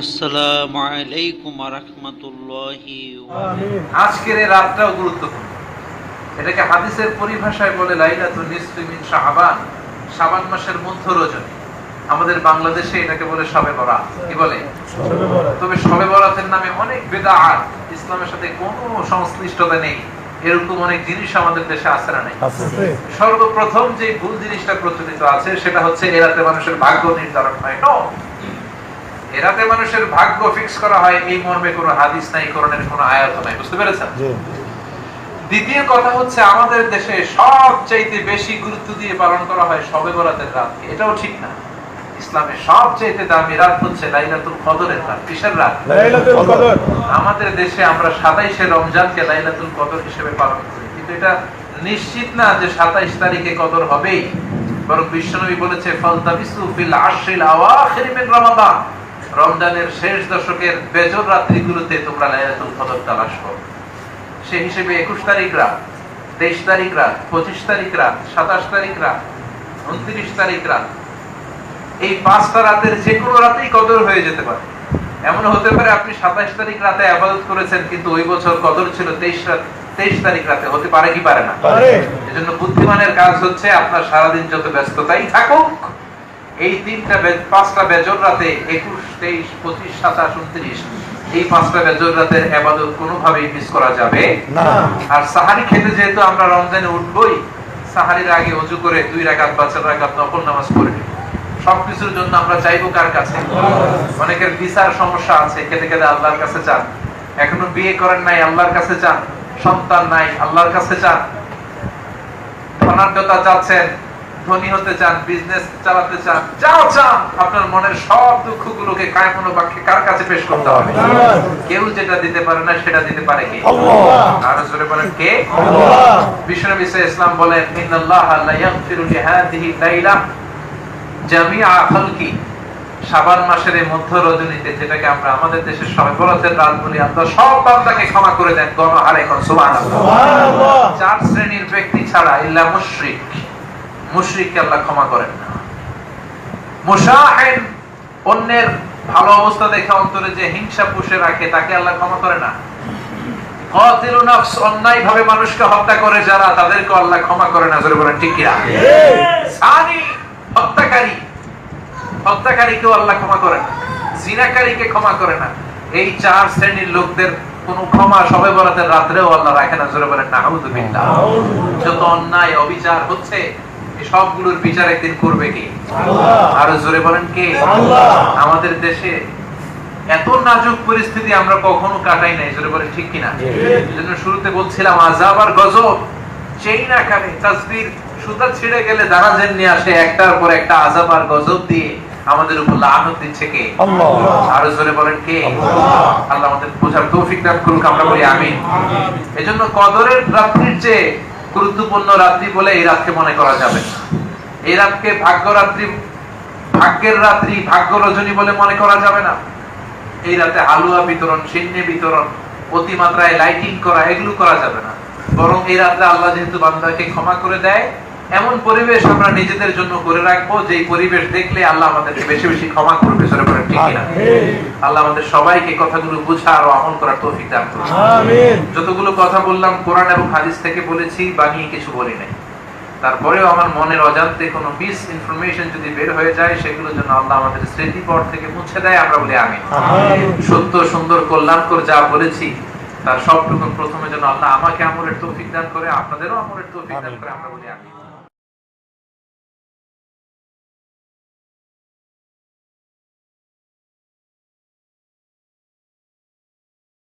আসসালামু আলাইকুম রহমতুল্লাহি আজকের এই রাতটাও গুরুত্বপূর্ণ। এটাকে হাদিসের পরিভাষায় বলে লাইলাতুল নিসফি মিন শাবান শাবান মাসের মধ্য রজনী। আমাদের বাংলাদেশে এটাকে বলে শবে বরাত। কি বলে? তবে শবে বরাতের নামে অনেক বেদাআত ইসলামের সাথে কোনো সংশ্লিষ্টতা নেই। এরকম অনেক জিনিস আমাদের দেশে আছে না নেই? সর্বপ্রথম যে ভুল জিনিসটা প্রচলিত আছে সেটা হচ্ছে এরাতে মানুষের ভাগ্য নির্ধারণ হয়। নো! এরাতে মানুষের ভাগ্য ফিক্স করা হয় এই মর্মে কোনো হাদিস নাই কোরআনের কোনো আয়াত নাই বুঝতে পেরেছেন? দ্বিতীয় কথা হচ্ছে আমাদের দেশে সবচাইতে বেশি গুরুত্ব দিয়ে পালন করা হয় সবে বরাতের রাতকে। এটাও ঠিক না। ইসলামে সবচাইতে দামি রাত হচ্ছে লাইলাতুল কদরের রাত কিসের রাত? আমাদের দেশে আমরা সাতাইশে রমজানকে লাইলাতুল কদর হিসেবে পালন করি। কিন্তু এটা নিশ্চিত না যে সাতাইশ তারিখে কদর হবেই। বরং বিশ্বনবী বলেছে ফালতাবিসু ফিল আশরিল আওয়াখির মিন রমাদান। রমজানের শেষ দশকের বেজর রাত্রিগুলোতে তোমরা লাইলাতুল কদর তালাশ করো। সেই হিসেবে একুশ তারিখ রাত তেইশ তারিখ রাত পঁচিশ তারিখ রাত সাতাশ তারিখ রাত উনত্রিশ তারিখ রাত। এই পাঁচটা রাতের যে কোনো রাতেই কদর হয়ে যেতে পারে। এমন হতে পারে আপনি সাতাশ তারিখ রাতে আবাদত করেছেন কিন্তু ওই বছর কদর ছিল তেইশ রাত তেইশ তারিখ রাতে। হতে পারে কি পারে না? এজন্য বুদ্ধিমানের কাজ হচ্ছে আপনার সারাদিন যত ব্যস্ততাই থাকুক এই তিনটা পাঁচটা বেজর রাতে একুশ তেইশ পঁচিশ সাতাশ উনত্রিশ এই পাঁচটা বেজর রাতের আবাদত কোনোভাবেই মিস করা যাবে। আর সাহারি খেতে যেহেতু আমরা রমজানে উঠবই সাহারির আগে অজু করে দুই রাকাত বা চার রাকাত নফল নামাজ পড়ে সবকিছুর জন্য আমরা চাইব কার কাছে? অনেকের ভিসার সমস্যা আছে খেতে খেতে আল্লাহর কাছে চান। এখনও বিয়ে করেন নাই আল্লাহর কাছে চান। সন্তান নাই আল্লাহর কাছে চান। ধনাঢ্যতা চাচ্ছেন ধনী হতে চান বিজনেস চালাতে চান যাও চান আপনার মনের সব দুঃখগুলোকে কায়মনো বাক্যে কার কাছে পেশ করতে হবে? কেউ যেটা দিতে পারে না সেটা দিতে পারে কে? আর জোরে বলেন কে? সাল্লাল্লাহু ইসলাম বলেন ইন্নাল্লাহ লা ইয়াগফিরু লিহাদিহি লাইলা জামিআ খালকি। শাবান মাসের এই মধ্য রজনীতে যেটাকে আমরা আমাদের দেশের সবাই বরাতের রাত বলি আল্লাহ সব বান্দাকে ক্ষমা করে দেন গণহারে এখন সুবহানাল্লাহ। চার শ্রেণির ব্যক্তি ছাড়া ইল্লা মুশরিক। মুশরিককে আল্লাহ ক্ষমা করেন না। মুশাহিন অন্যের ভালো অবস্থা দেখে অন্তরে যে হিংসা পুষে রাখে তাকে আল্লাহ ক্ষমা করে না। অন্যায় ভাবে মানুষকে হত্যা করে যারা তাদেরকে আল্লাহ ক্ষমা করে না। জোরে বলেন ঠিক হত্যাকারী। হত্যাকারীকেও আল্লাহ ক্ষমা করে না। জিনাকারীকে ক্ষমা করে না। এই চার শ্রেণির লোকদের কোন ক্ষমা সবে বরাতের রাত্রেও আল্লাহ রাখে না। জোরে বলেন নাউযুবিল্লাহ। যত অন্যায় অবিচার হচ্ছে সবগুলোর বিচার একদিন করবে কি? আরও জোরে বলেন কে? আমাদের দেশে এত নাজুক পরিস্থিতি আমরা কখনো কাটাই নাই জোরে বলেন ঠিক কিনা? এজন্য শুরুতে বলছিলাম আজাব আর গজব চেই না খাবে তাসবির সুতা ছিঁড়ে গেলে দারাজের নিয়ে আসে একটার পর একটা আজাব আর গজব দিয়ে আমাদের উপর লানত দিচ্ছে কে? আরও জোরে বলেন কে? আল্লাহ। আমাদের বোঝার তৌফিক দান করুক আমরা বলি আমিন। এজন্য কদরের রাত্রির চেয়ে গুরুত্বপূর্ণ রাত্রি বলে এই রাতকে মনে করা যাবে। না এই রাতকে ভাগ্য রাত্রি ভাগ্যের রাত্রি ভাগ্য রজনী বলে মনে করা যাবে না। এই রাতে হালুয়া বিতরণ, সিন্নি বিতরণ, অতিমাত্রায় লাইটিং করা, এগুলো করা যাবে না। বরং এই রাতে আল্লাহ যেহেতু বান্দাকে ক্ষমা করে দেয় এমন পরিবেশ আমরা নিজেদের জন্য করে রাখব যে পরিবেশ দেখলে আল্লাহ আমাদেরকে বেশি বেশি ক্ষমা করবে সরে বলেন ঠিক কিনা। আল্লাহ আমাদের সবাইকে কথাগুলো বুঝা আর আমল করার তৌফিক দান করুন। যতগুলো কথা বললাম কোরআন এবং হাদিস থেকে বলেছি বানিয়ে কিছু বলি নাই। তারপরেও আমার মনের অজান্তে কোনো মিস ইনফরমেশন যদি বের হয়ে যায় সেগুলো যেন আল্লাহ আমাদের স্মৃতিপট থেকে মুছে দেয় আমরা বলি আমি সত্য সুন্দর কল্যাণকর যা বলেছি তার সবটুকু প্রথমে যেন আল্লাহ আমাকে আমলের তৌফিক দান করে আপনাদেরও আমলের তৌফিক দান করে আমরা বলি আমি